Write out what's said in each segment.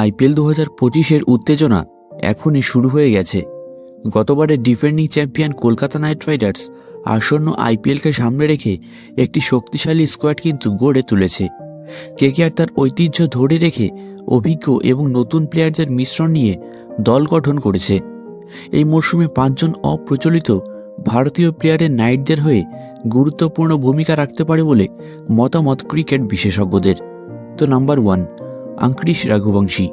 IPL দু হাজার পঁচিশের উত্তেজনা এখনই শুরু হয়ে গেছে। গতবারের defending champion Kolkata Knight Riders আসন্ন আইপিএলকে সামনে রেখে একটি শক্তিশালী স্কোয়াড কিন্তু গড়ে তুলেছে। কেকেআর তার ঐতিহ্য ধরে রেখে অভিজ্ঞ এবং নতুন প্লেয়ারদের মিশ্রণ নিয়ে দল গঠন করেছে। এই মরশুমে পাঁচজন অপ্রচলিত ভারতীয় প্লেয়ারের নাইটদের হয়ে গুরুত্বপূর্ণ ভূমিকা রাখতে পারে বলে মতামত ক্রিকেট বিশেষজ্ঞদের। তো নাম্বার ওয়ান আঙ্করিশ রঘুবংশী।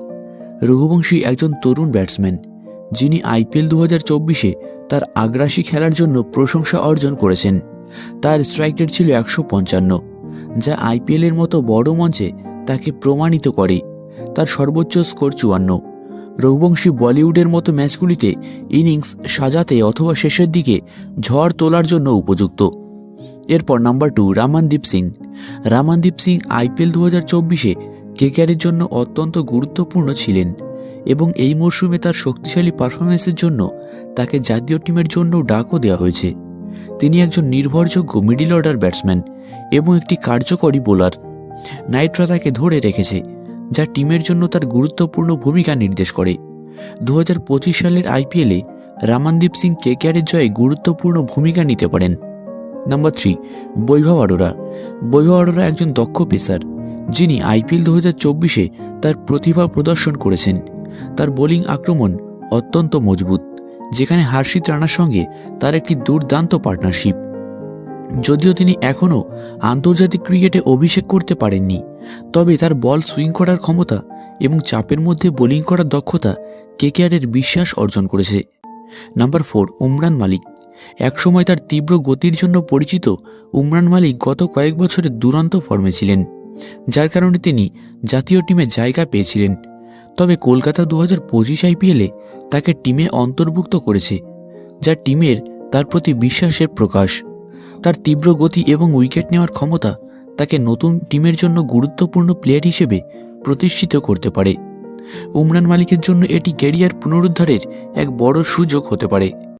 রঘুবংশী একজন তরুণ ব্যাটসম্যান, যিনি আইপিএল দু হাজার চব্বিশে তার আগ্রাসী খেলার জন্য প্রশংসা অর্জন করেছেন। তার স্ট্রাইক রেট ছিল একশো পঞ্চান্ন, যা আইপিএলের মতো বড় মঞ্চে তাকে প্রমাণিত করে। তার সর্বোচ্চ স্কোর চুয়ান্ন। রঘুবংশী বলিউডের মতো ম্যাচগুলিতে ইনিংস সাজাতে অথবা শেষের দিকে ঝড় তোলার জন্য উপযুক্ত। এরপর number two, Ramandeep Singh. Ramandeep Singh IPL দু হাজার চব্বিশে কেকেআরের জন্য অত্যন্ত গুরুত্বপূর্ণ ছিলেন এবং এই মরশুমে তার শক্তিশালী পারফরমেন্সের জন্য তাকে জাতীয় টিমের জন্য ডাকও দেওয়া হয়েছে। তিনি একজন নির্ভরযোগ্য মিডিল অর্ডার ব্যাটসম্যান এবং একটি কার্যকরী বোলার। নাইটরা তাকে ধরে রেখেছে, যা টিমের জন্য তার গুরুত্বপূর্ণ ভূমিকা নির্দেশ করে। দু হাজার পঁচিশ সালের আইপিএলে রামানদীপ সিং কেকেআরের জয়ে গুরুত্বপূর্ণ ভূমিকা নিতে পারেন। Number three, Vaibhav Arora. বৈভব আরোরা একজন দক্ষ পেসার। যিনি আইপিএল দু হাজার চব্বিশে তার প্রতিভা প্রদর্শন করেছেন। তার বোলিং আক্রমণ অত্যন্ত মজবুত, যেখানে হার্ষিত রানার সঙ্গে তার একটি দুর্দান্ত পার্টনারশিপ। যদিও তিনি এখনও আন্তর্জাতিক ক্রিকেটে অভিষেক করতে পারেননি, তবে তার বল সুইং করার ক্ষমতা এবং চাপের মধ্যে বোলিং করার দক্ষতা কেকেআরের বিশ্বাস অর্জন করেছে। Number four, Umran Malik. একসময় তার তীব্র গতির জন্য পরিচিত উমরান মালিক গত কয়েক বছরে দুরন্ত ফর্মে ছিলেন। যার কারণে তিনি জাতীয় টিমে জায়গা পেয়েছিলেন। তবে কলকাতা দু হাজার পঁচিশ আইপিএলে তাকে টিমে অন্তর্ভুক্ত করেছে, যা টিমের তার প্রতি বিশ্বাসের প্রকাশ। তার তীব্র গতি এবং উইকেট নেওয়ার ক্ষমতা তাকে নতুন টিমের জন্য গুরুত্বপূর্ণ প্লেয়ার হিসেবে প্রতিষ্ঠিত করতে পারে। উমরান মালিকের জন্য এটি ক্যারিয়ার পুনরুদ্ধারের এক বড় সুযোগ হতে পারে।